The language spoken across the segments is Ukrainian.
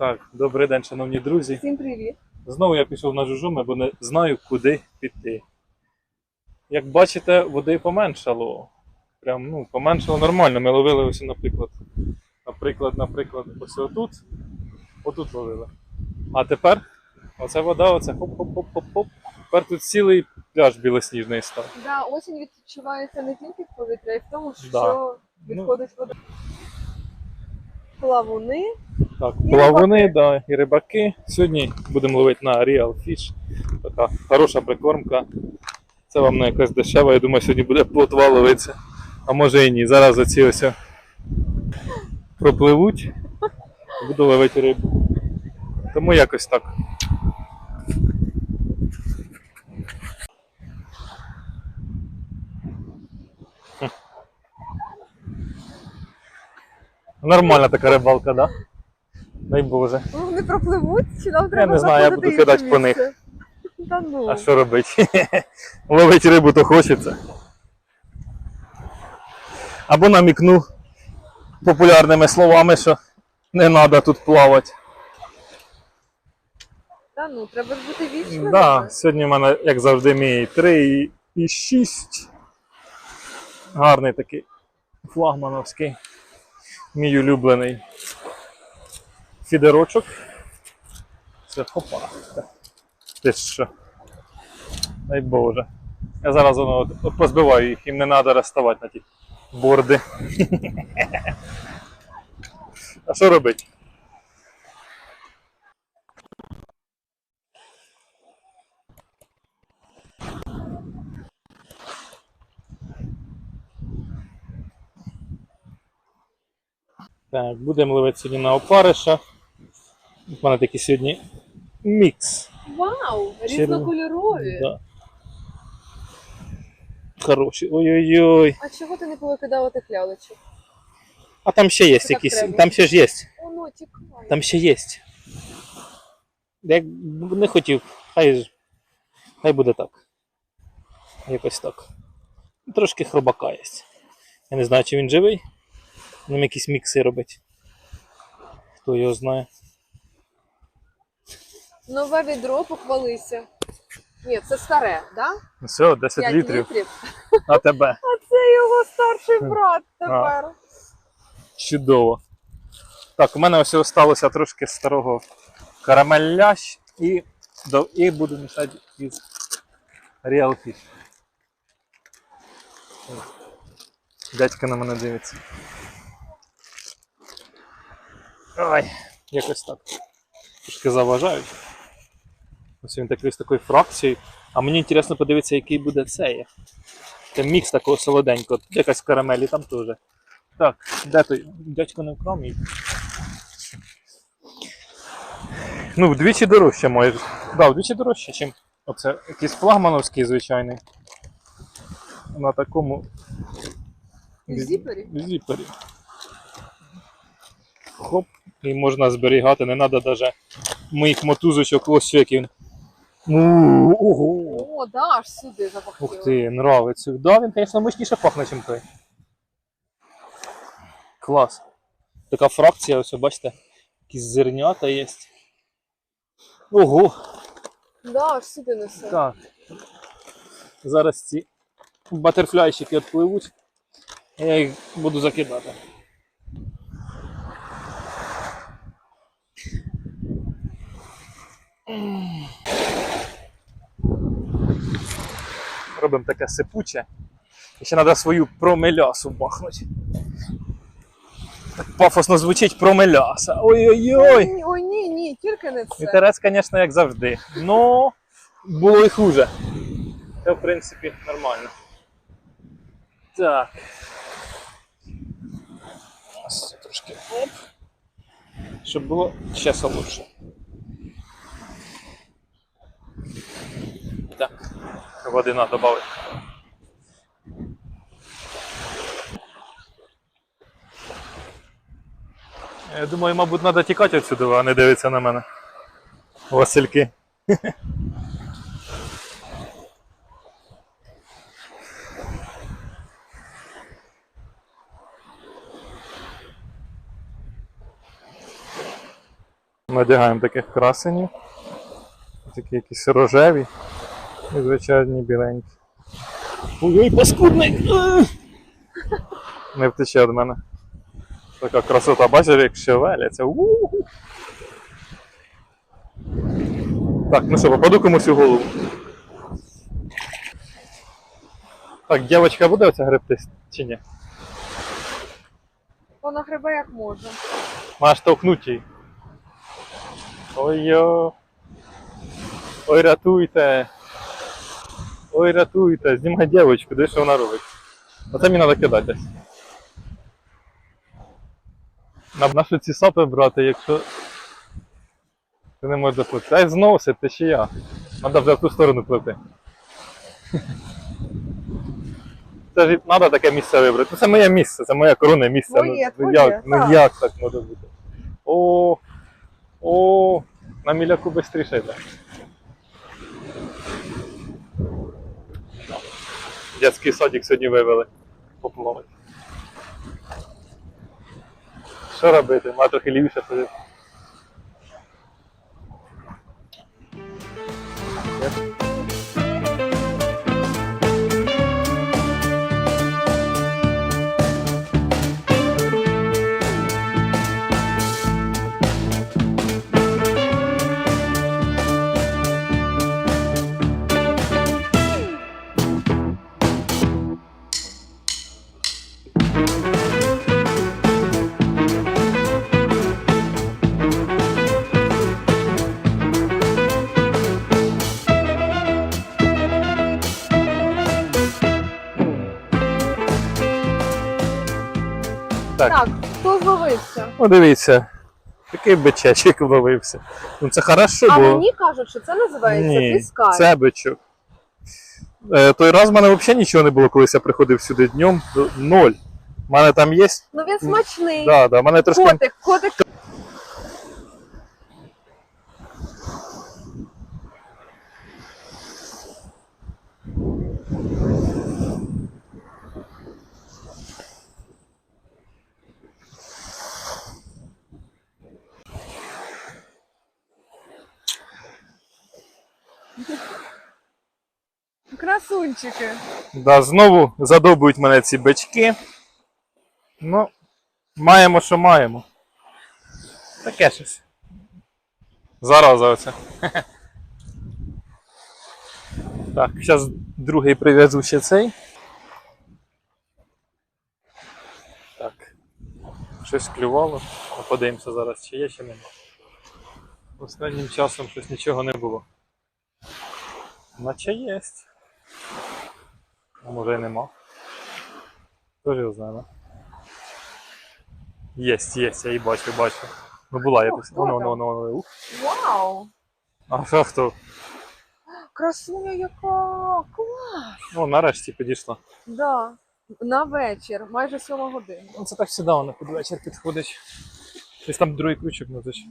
Так, добрий день, шановні друзі. Всім привіт. Знову я пішов на жужуми, бо не знаю, куди піти. Як бачите, води поменшало. Прям, ну, поменшало нормально. Ми ловили ось, наприклад. Наприклад, наприклад, ось отут. Отут ловили. А тепер оця вода, оце хоп-хоп-хоп-хоп-хоп. Тепер тут цілий пляж білосніжний став. Да, осінь відчувається не тільки в повітря, а й в тому, що Да. відходить вода. Плавуни. Так, І плавуни, да, і рибаки. Сьогодні будемо ловити на Real Fish. Така хороша прикормка. Це вам не якась дешева, я думаю, сьогодні буде плотва ловитися. А може і ні. Зараз оці ось пропливуть. Буду ловити рибу. Тому якось так. Нормальна така рибалка, да? Дай Боже. Ну, Вони пропливуть, чи нам треба не знаю, я буду кидати по них. Та ну. А що робити? Ловити рибу то хочеться. Або намікну популярними словами, що не треба тут плавати. Та ну, треба ж бути вічними. Да, сьогодні в мене, як завжди, мій 3 і 6. Гарний такий флагмановський. Мій улюблений фідерочок. Це хопа. Ти що? Дай Боже. Я зараз воно от, позбиваю їх, їм не треба розставати на ті борди. А що робити? Так, будемо ловити сьогодні на опариша. У мене такий сьогодні мікс. Вау! Різнокольорові. Да. Хороші. Ой-ой-ой. А чого ти не повикидав тих лялечок? А там ще є так якісь. треба. Там ще ж є. Воно тікає. Там ще є. Б не хотів, хай ж. Хай буде так. Якось так. Трошки хробака є. Я не знаю, чи він живий. Ним якісь мікси робить. Хто його знає. Нове відро, похвалися. Ні, це старе, да? Ну Все, 10 5 літрів. літрів. А тебе. А це його старший брат тепер. Чудово. Так, у мене ось залишилося трошки старого карамеля і, і буду мішати із Real Fish. Дядька на мене дивиться. Ой, якось так. Трошки заважають. Ось він такий з такою фракцією. А мені інтересно подивитися, який буде цей. Це мікс такого солоденького. Тут якась карамелі там теж. Так, де той? Дядько не вкрав мій. Ну, вдвічі дорожче майже. Да, вдвічі дорожче, ніж оце якийсь флагмановський звичайний. На такому В зіпері? в зіпері. Хоп, і можна зберігати, не треба навіть моїх мотузочок, ось як він. Ну, ого! О, да, аж сюди запахтіло. Ух ти, нравиться. Да, він, звісно, мощніше пахне, ніж той. Клас. Така фракція, ось, бачите, якісь зернята є. Ого! Да, аж сюди несе. Так. Зараз ці батерфляйщики відпливуть. Я їх буду закидати. Робимо таке сипуче. І ще треба свою промелясу бахнути. Так пафосно звучить промеляса. Ой-ой-ой! Ой, ні, ні, тільки не це. Інтерес, звісно, як завжди. Ну, було і хуже. Це, в принципі, нормально. Так. Ось трошки оп. Щоб було ще солодше. Так. Води треба додати. Я думаю, мабуть, треба тікати відсюди, а не дивитися на мене. Васильки. Надягаємо таких красенів. Такі якісь рожеві і звичайні біленькі. Ой, паскудний! Не втече від мене. Така красота, бачиш, як шевеляться. Так, ну що, попаду комусь у голову. Так, дівчинка буде оця гребти чи ні? Вона грибе як може. Маєш штовхнуть її. Ой-йо. Ой, рятуйте. Ой, рятуйте. Знімай дівчинку, де що вона робить? Оце мені треба кидати. На, що ці сапи брати, якщо ти не можеш заплити. Ай зносить, ти ще я. Треба вже в ту сторону плити. Це ж треба таке місце вибрати. Ну, це моє місце, це моє коронне місце. Твоє, ну, твоє, як, ну так. як так може бути? О, о, на міляку швидше йде. Дядський садик сьогодні вивели. Поплавати. Що робити? Трохи лівіше сидити. Так. Так, хто зловився? О, дивіться. Такий бичачик вловився. Ну це хорошо, А бо. мені кажуть, що це називається Ні, піскар. це бичок. Е, той раз в мене взагалі нічого не було, коли я приходив сюди днем. Ноль. У мене там є. Ну він смачний. Да, да, в мене трошки. Котик, котик. Красунчики. Да, знову задобують мене ці бички. Ну, маємо, що маємо. Таке щось. Зараза оце. Так, зараз другий прив'язу ще цей. Так. Щось клювало. Подивимося зараз, чи є, чи нема. Останнім часом щось нічого не було. Наче єсть. А може і нема. Хто ж його знає. Єсть, єсть, я її бачу, бачу. Ну була якось. Воно, воно, воно, воно. Ух. Вау! А що хто? Красуня яка! Клас! Ну, нарешті підійшла. Да. На вечір, майже сьома година. Ну, це так завжди воно під вечір підходить. Десь там другий ключик назиш.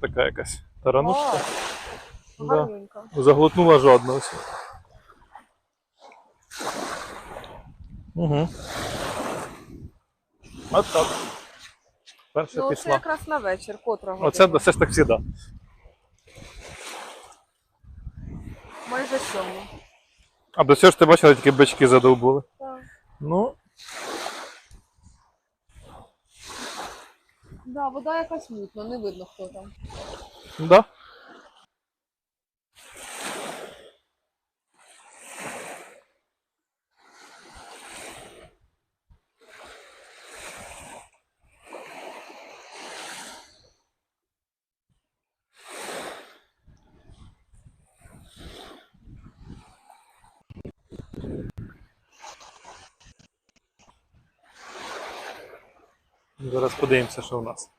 Така якась таранушка. Да. Гарненько. Заглотнула жодно ось. Угу. От так. Перша Ну, це якраз на вечір, котрого. Оце все ж так завжди. Майже сьома. А до цього ж ти бачила, тільки бички задовбули. Так. Ну, Да, вода якась мутна, не видно хто там. да. Зараз подивимося, що у нас.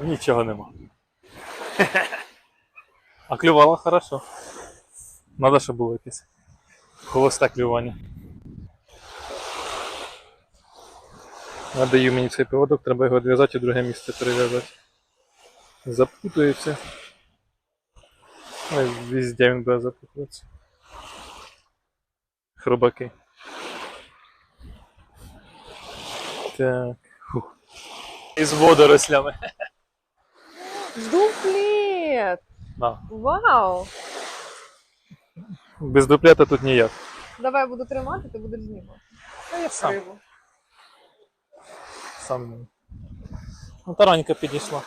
Нічого нема. А клювало хорошо. Надо, щоб було якесь. Холосте клювання. Я даю мені цей поводок, треба його відв'язати і друге місце перев'язати. Запутується. Везде він буде запутуватися. Хробаки. Так. Фух. Із водорослями. Дуплет! Да. Вау! Без дуплета тут ніяк. Давай я буду тримати, ти будеш знімати. Та я Сам. прийму. Сам. Ну, таранька підійшла.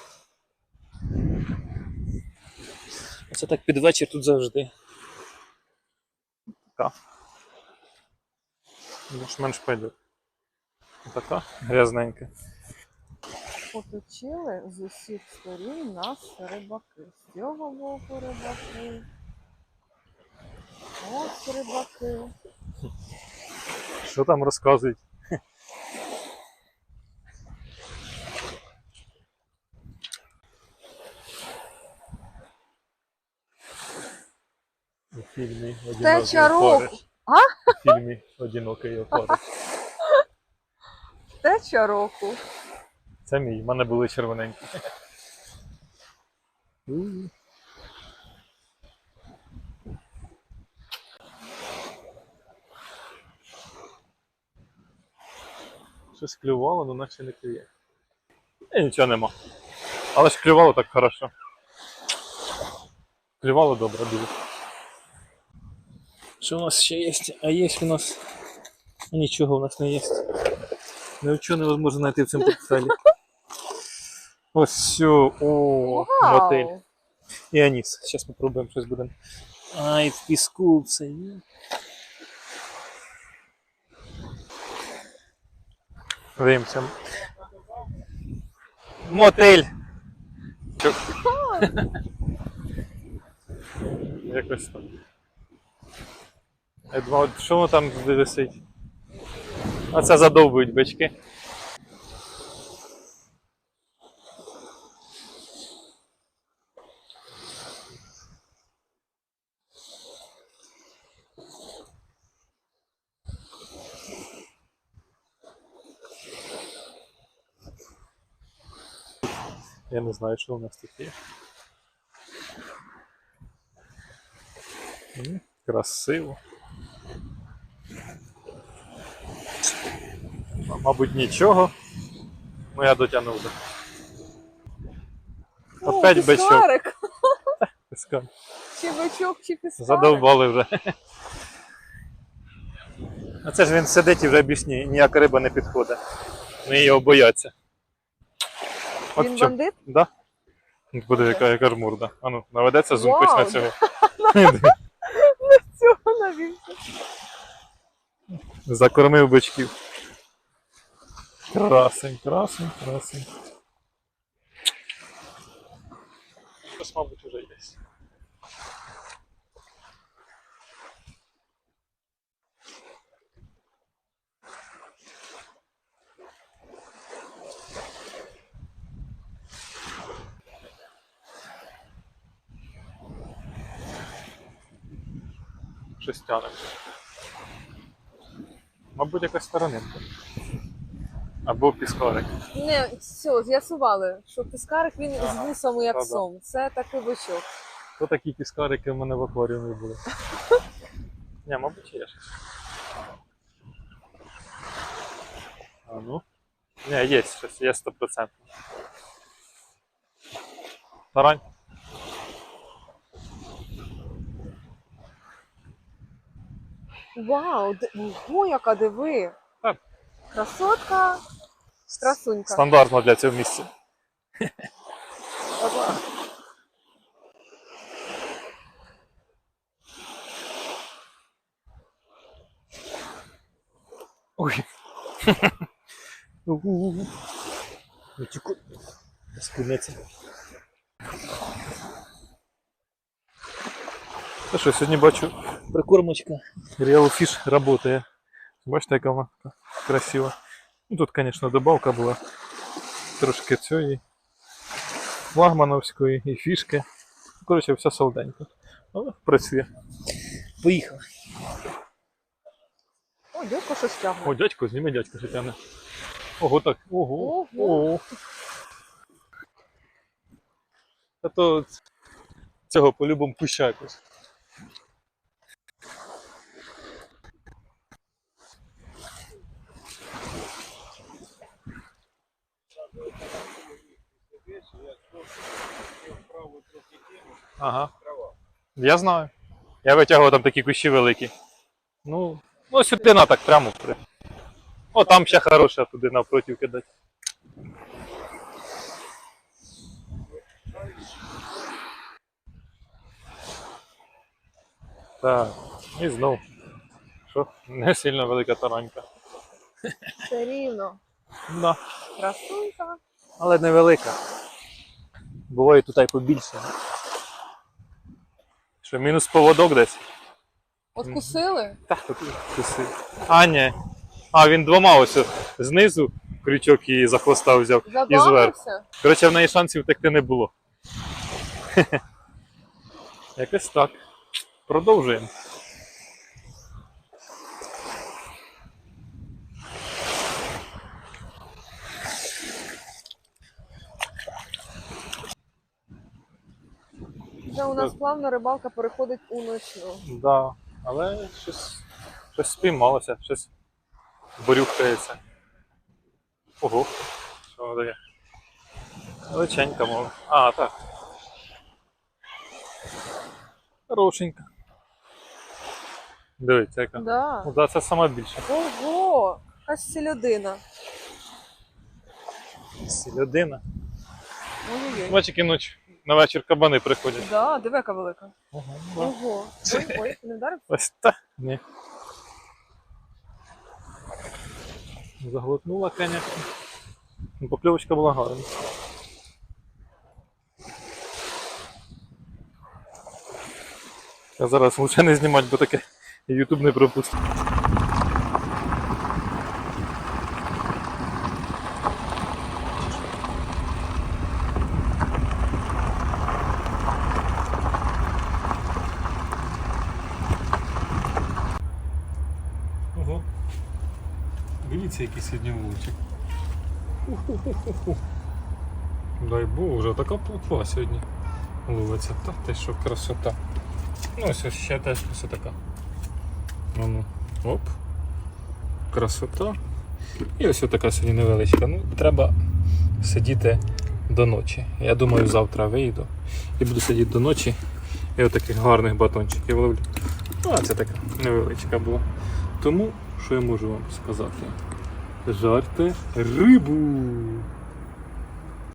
Це так під вечір тут завжди. Така. Більш-менш пойде. Така грязненька. Оточили з усіх сторін нас рибаки. З цього боку рибаки. Ось рибаки. Що там розказують? У фільмі Теча опариш». У фільмі Одинокий опариш. Теча року. Це мій, в мене були червоненькі. Щось клювало, але наче не клює. І нічого нема. Але ж клювало так хорошо. Клювало добре дуже. Що у нас ще є? А є у нас. Нічого у нас не є. Нічого невозможно знайти в цьому портфелі. Ось все. О, мотель. Вау! І аніс. Зараз попробуємо щось будемо. Ай, в піску все є. Дивимося. Мотель. Чо- Якось так. Я думав, що воно там висить? А це задовбують бички. Я не знаю, що у нас тут є. Красиво. Мабуть, нічого. Ну я дотягнув до Опять бичок. піскарик. Чи бичок, чи піскарик. Задовбали вже. А це ж він сидить і вже більш ніяка риба не підходить. Вони його бояться. От Він в бандит? Да? Буде яка, яка ж морда. А ну, наведеться зум хоч на цього. Цього навівся. Закормив бичків. Красень, красень, красень. Щось, мабуть, вже є. Щось тяне. Мабуть, якась сторонинка. Або піскарик. Не, все, з'ясували, що піскарик він з вусами як та-да. сом. Це такий бичок. То такі піскарики в мене в акваріумі були. Ні, мабуть, є щось. А ну. Ні, є щось, є 100%. Тарань. Вау, ди- ого, яка диви. Так. Красотка, красунька. Стандартно для цього місця. Опа. Ой. У-у-у. Ну, тільки спиниться. Та що, сьогодні бачу прикормочка. Real Fish працює. Бачите, яка вона така красива. Ну, тут, звісно, добавка була. Трошки цієї флагмановської і фішки. Коротше, все солденько. Але працює. Поїхали. О, дядько щось тягне. О, дядько, зніми дядько що тягне. Ого, так. Ого. Ого. Ого. А то цього по-любому куща якось. Ага. Я знаю. Я витягував там такі кущі великі. Ну, ну сюди на так прямо. О, там ще хороше, туди навпроти кидати. Так, і знов. Що? Не сильно велика таранька. Все рівно. Да. Красунка. Але невелика. Буває тут і побільше. Що, мінус поводок десь? Откусили? Так, тут куси. А, ні. А, він двома ось знизу крючок і за хвоста взяв. І зверху. Коротше, в неї шансів втекти не було. Якось так. Продовжуємо. Вже у нас плавно рибалка переходить у ночну. Да. Але щось, щось спіймалося, щось борюхається. Ого. Що воно таке? Величенька, мова. А, так. Хорошенька. Дивіться, яка. Да. Ну, да, це сама більша. Ого! Якась сільодина. Людина. Ой-ой-ой. Бач, ночі на вечір кабани приходять. Да, диви, яка велика. Ага. Ого. Ой, ой, не вдарився? Ось так. Ні. Заглотнула, звісно. Ну, Покльовочка була гарна. Я зараз лучше не знімати, бо таке YouTube не пропустить. Ого. Дивіться, який сьогодні вуличок. Дай Бог, вже така плотва сьогодні ловиться. Та ти що красота. Ну ось ще теж ось така. Ну, ну. Оп. Красота. І ось така сьогодні невеличка. Ну, треба сидіти до ночі. Я думаю, завтра вийду і буду сидіти до ночі. І отаких гарних батончиків ловлю. Ну, а це така невеличка була. Тому, що я можу вам сказати? Жарте рибу!